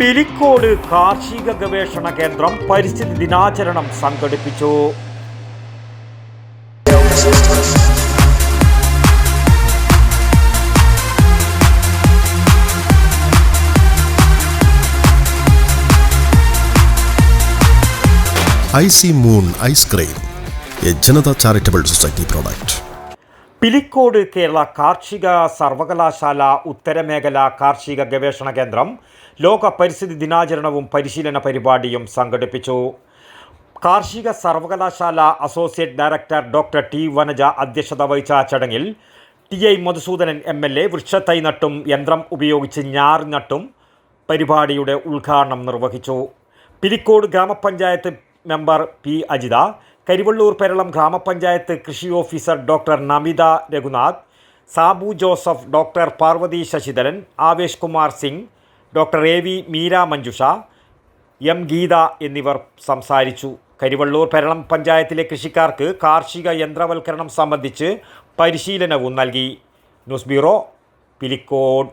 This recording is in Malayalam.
പിലിക്കോട് കാർഷിക ഗവേഷണ കേന്ദ്രം പരിസ്ഥിതി ദിനാചരണം സംഘടിപ്പിച്ചു. I C moon ice cream a charitable society product. Pilicode Kerala കാർഷിക സർവകലാശാല ഉത്തരമേഖല കാർഷിക ഗവേഷണ കേന്ദ്രം ലോക പരിസ്ഥിതി ദിനാചരണവും പരിശീലന പരിപാടിയും സംഘടിപ്പിച്ചു. കാർഷിക സർവകലാശാല associate director doctor T Vanaja അധ്യക്ഷത വഹിച്ച ചടങ്ങിൽ T I Madhusoodanan M L A വൃക്ഷത്തൈ നട്ടും യന്ത്രം ഉപയോഗിച്ച് ഞാർ നട്ടും പരിപാടിയുടെ ഉദ്ഘാടനം നിർവഹിച്ചു. പിലിക്കോട് ഗ്രാമപഞ്ചായത്ത് മെമ്പർ പി അജിത കരിവള്ളൂർ പെരളം ഗ്രാമപഞ്ചായത്ത് കൃഷി officer doctor Namitha Raghunath Sabu Joseph doctor Parvathy Sasidharan Avesh Kumar Singh doctor A V Meera Manjusha M Geetha എന്നിവർ സംസാരിച്ചു. കരിവള്ളൂർ പെരളം പഞ്ചായത്തിലെ കൃഷിക്കാർക്ക് കാർഷിക യന്ത്രവൽക്കരണം സംബന്ധിച്ച് പരിശീലനവും നൽകി. News bureau Pilicode.